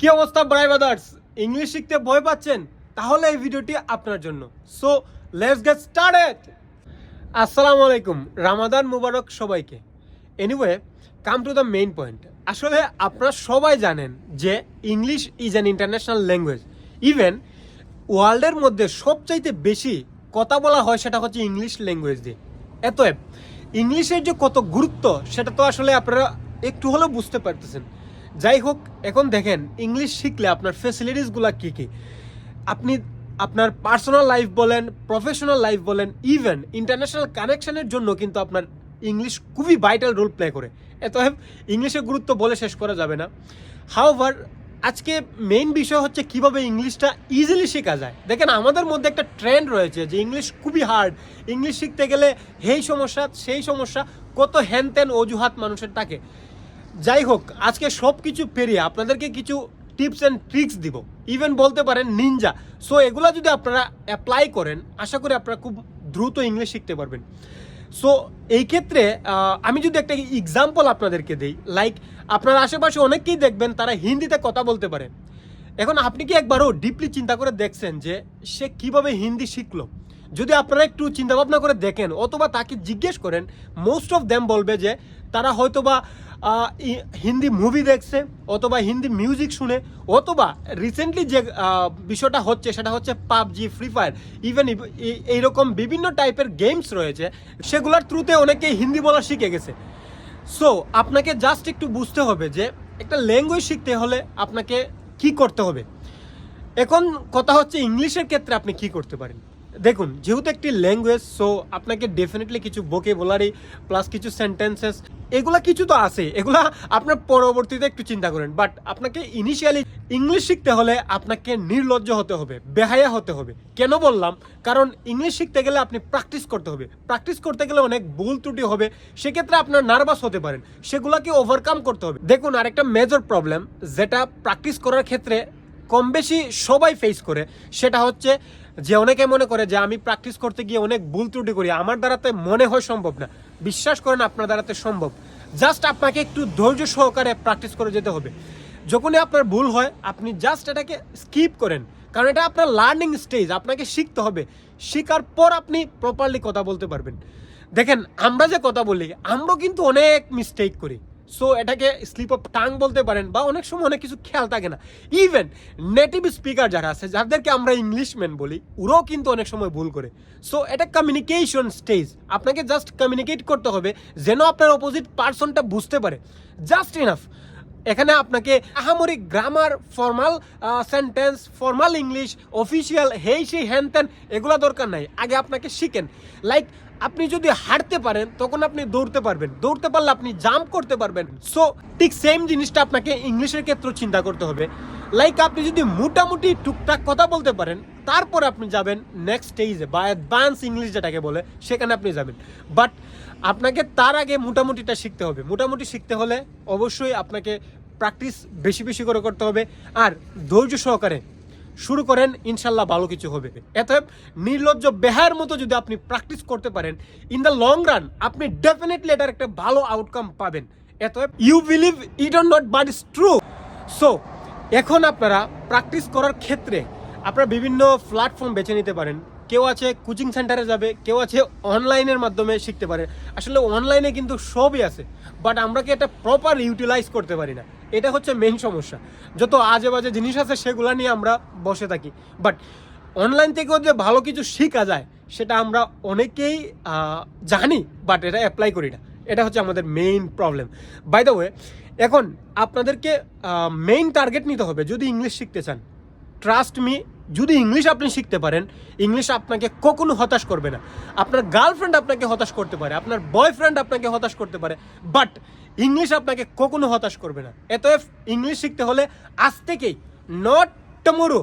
কি অবস্থা ব্রাই brothers English শিখতে ভয় পাচ্ছেন? তাহলে এই ভিডিওটি আপনার জন্য। সো লেটস গেট স্টার্টেড আসসালামু আলাইকুম, রামাদান মুবারক সবাইকে। Anyway come to the main point আসলে আপনারা সবাই জানেন যে English is an international language even ওয়ার্ল্ডের মধ্যে সবচাইতে বেশি কথা বলা হয় সেটা হচ্ছে ইংলিশ ল্যাঙ্গুয়েজ দিয়ে। এতএব ইংলিশের যে কত গুরুত্ব, সেটা তো আসলে আপনারা একটু হলেও বুঝতে পারতেছেন। যাই হোক, এখন দেখেন ইংলিশ শিখলে আপনার ফেসিলিটিসগুলো কী কী? আপনি আপনার পার্সোনাল লাইফ বলেন প্রফেশনাল লাইফ বলেন ইভেন ইন্টারন্যাশনাল কানেকশনের জন্য কিন্তু আপনার ইংলিশ খুবই ভাইটাল রোল প্লে করে। এতএব ইংলিশের গুরুত্ব বলে শেষ করা যাবে না। হাওভার আজকে মেইন বিষয় হচ্ছে কীভাবে ইংলিশটা ইজিলি শেখা যায়। দেখেন, আমাদের মধ্যে একটা ট্রেন্ড রয়েছে যে ইংলিশ খুবই হার্ড ইংলিশ শিখতে গেলে এই সমস্যা, সেই সমস্যা, কত হ্যান ত্যান অজুহাত মানুষের থাকে। যাই হোক, আজকে সব কিছু পেরিয়ে আপনাদেরকে কিছু টিপস অ্যান্ড ট্রিক্স দিব। ইভেন বলতে পারেন নিনজা সো এগুলো যদি আপনারা অ্যাপ্লাই করেন, আশা করি আপনারা খুব দ্রুত ইংলিশ শিখতে পারবেন। সো এই ক্ষেত্রে আমি যদি একটা এক্সাম্পল আপনাদেরকে দিই লাইক আপনার আশেপাশে অনেকেই দেখবেন, তারা হিন্দিতে কথা বলতে পারে। এখন আপনি কি একবারও ডিপলি চিন্তা করে দেখছেন যে সে কীভাবে হিন্দি শিখলো? যদি আপনারা একটু চিন্তা ভাবনা করে দেখেন, অথবা তাকে জিজ্ঞেস করেন মোস্ট অফ দ্যাম বলবে যে তারা হয়তোবা হিন্দি মুভি দেখছে, অথবা হিন্দি মিউজিক শুনে, অথবা রিসেন্টলি যে বিষয়টা হচ্ছে, সেটা হচ্ছে পাবজি ফ্রি ফায়ার ইভেন এইরকম বিভিন্ন টাইপের গেমস রয়েছে, সেগুলোর থ্রুতে অনেকেই হিন্দি বলা শিখে গেছে। সো আপনাকে জাস্ট একটু বুঝতে হবে যে, একটা ল্যাঙ্গুয়েজ শিখতে হলে আপনাকে কি করতে হবে? এখন কথা হচ্ছে ইংলিশের ক্ষেত্রে আপনি কি করতে পারেন? দেখুন, যেহেতু একটি ল্যাঙ্গুয়েজ সো আপনাকে ডেফিনেটলি কিছু বকে বলারই প্লাস কিছু সেন্টেন্সেস এগুলা কিছু তো আছে। এগুলা আপনার পরবর্তীতে একটু চিন্তা করেন। বাট আপনাকে ইনিশিয়ালি ইংলিশ শিখতে হলে আপনাকে নির্লজ্জ হতে হবে, বেহায়া হতে হবে। কেন বললাম? কারণ ইংলিশ শিখতে গেলে আপনি প্র্যাকটিস করতে হবে। প্র্যাকটিস করতে গেলে অনেক ভুল ত্রুটি হবে। সেক্ষেত্রে আপনার নার্ভাস হতে পারেন। সেগুলাকে ওভারকাম করতে হবে। দেখুন, আরেকটা মেজর প্রবলেম যেটা প্র্যাকটিস করার ক্ষেত্রে কম বেশি সবাই ফেস করে। সেটা হচ্ছে যে অনেকে মনে করে যে আমি প্র্যাকটিস করতে গিয়ে অনেক ভুল ত্রুটি করি, আমার দ্বারাতে মনে হয় সম্ভব না। বিশ্বাস করেন, আপনার দ্বারাতে সম্ভব। জাস্ট আপনাকে একটু ধৈর্য সহকারে প্র্যাকটিস করে যেতে হবে। যখনই আপনার ভুল হয়, আপনি জাস্ট এটাকে স্কিপ করেন। কারণ এটা আপনার লার্নিং স্টেজ আপনাকে শিখতে হবে। শেখার পর আপনি প্রপারলি কথা বলতে পারবেন। দেখেন, আমরা যে কথা বলি, আমরাও কিন্তু অনেক মিস্টেক করি। সো এটাকে স্লিপ অফ টাং বলতে পারেন বা অনেক সময় অনেক কিছু খেয়াল থাকে না। ইভেন নেটিভ স্পিকার যারা আছে, যাদেরকে আমরা ইংলিশম্যান বলি, ওরাও কিন্তু অনেক সময় ভুল করে। সো এটা কমিউনিকেশন স্টেজ আপনাকে জাস্ট কমিউনিকেট করতে হবে, যেন আপনার অপোজিট পার্সনটা বুঝতে পারে। জাস্ট ইনাফ এখানে আপনাকে আহামরি grammar formal sentence formal English official হেই সেই হ্যান ত্যান এগুলো দরকার নাই। আগে আপনাকে শিখেন। লাইক আপনি যদি হাঁটতে পারেন, তখন আপনি দৌড়তে পারবেন। দৌড়তে পারলে আপনি জাম্প করতে পারবেন। সো ঠিক সেম জিনিসটা আপনাকে ইংলিশের ক্ষেত্রেও চিন্তা করতে হবে। লাইক আপনি যদি মোটামুটি টুকটাক কথা বলতে পারেন, তারপর আপনি যাবেন নেক্সট স্টেজে বা অ্যাডভান্স ইংলিশ যেটাকে বলে, সেখানে আপনি যাবেন। বাট আপনাকে তার আগে মোটামুটিটা শিখতে হবে। মোটামুটি শিখতে হলে অবশ্যই আপনাকে প্র্যাকটিস বেশি বেশি করে করতে হবে। আর ধৈর্য সহকারে শুরু করেন, ইনশাল্লাহ ভালো কিছু হবে। এতএব নির্লজ্জ বেহার মতো যদি আপনি প্র্যাকটিস করতে পারেন ইন দ্য লং রান আপনি ডেফিনেটলি এটার একটা ভালো আউটকাম পাবেন। এতএব you believe it or not but is true so এখন আপনারা প্র্যাকটিস করার ক্ষেত্রে আপনারা বিভিন্ন প্ল্যাটফর্ম বেছে নিতে পারেন। কেউ আছে কোচিং সেন্টারে যাবে, কেউ আছে অনলাইনের মাধ্যমে শিখতে পারে। আসলে অনলাইনে কিন্তু সবই আছে বাট আমরা কি এটা প্রপার ইউটিলাইজ করতে পারি না? এটা হচ্ছে মেন সমস্যা। যত আজে বাজে জিনিস আছে সেগুলো নিয়ে আমরা বসে থাকি। বাট অনলাইন থেকেও যে ভালো কিছু শেখা যায়, সেটা আমরা অনেকেই জানি বাট এটা অ্যাপ্লাই করি না। এটা হচ্ছে আমাদের main problem by the way এখন আপনাদেরকে মেইন টার্গেট নিতে হবে যদি ইংলিশ শিখতে চান। ট্রাস্ট মি যদি ইংলিশ আপনি শিখতে পারেন ইংলিশ আপনাকে কখনো হতাশ করবে না। আপনার গার্লফ্রেন্ড আপনাকে হতাশ করতে পারে, আপনার বয়ফ্রেন্ড আপনাকে হতাশ করতে পারে বাট ইংলিশ আপনাকে কখনো হতাশ করবে না। এতএব ইংলিশ শিখতে হলে আজ থেকেই not tomorrow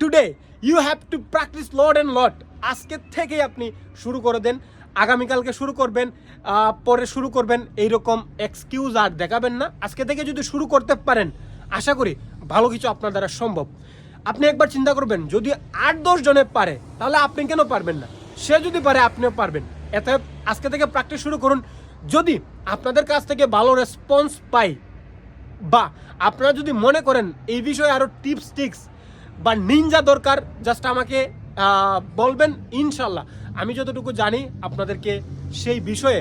today you have to practice lot and lot আজকের থেকেই আপনি শুরু করে দেন আগামীকালকে শুরু করবেন পরে শুরু করবেন এইরকম এক্সকিউজ আর দেখাবেন না। আজকে থেকে যদি শুরু করতে পারেন, আশা করি ভালো কিছু আপনার দ্বারা সম্ভব। আপনি একবার চিন্তা করবেন, যদি আট দশ জনে পারে, তাহলে আপনি কেন পারবেন না? সে যদি পারে, আপনিও পারবেন। এতে আজকে থেকে প্র্যাকটিস শুরু করুন। যদি আপনাদের কাছ থেকে ভালো রেসপন্স পাই, বা আপনারা যদি মনে করেন এই বিষয়ে আরও টিপস টিক্স বা নিনজা দরকার জাস্ট আমাকে বলবেন, ইনশাল্লাহ। আমি যতটুকু জানি, আপনাদেরকে সেই বিষয়ে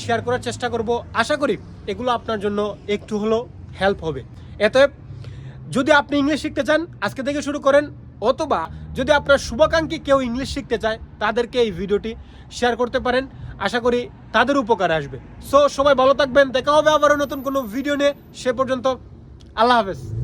শেয়ার করার চেষ্টা করব। আশা করি এগুলো আপনার জন্য একটু হলেও হেল্প হবে। এতএব, যদি আপনি ইংলিশ শিখতে চান, আজকে থেকে শুরু করেন, অথবা যদি আপনার শুভাকাঙ্ক্ষী কেউ ইংলিশ শিখতে চায়, তাদেরকে এই ভিডিওটি শেয়ার করতে পারেন। আশা করি তাদের উপকার আসবে। সো সবাই ভালো থাকবেন। দেখা হবে আবারও নতুন কোনো ভিডিও নিয়ে। সে পর্যন্ত, আল্লাহ হাফেজ।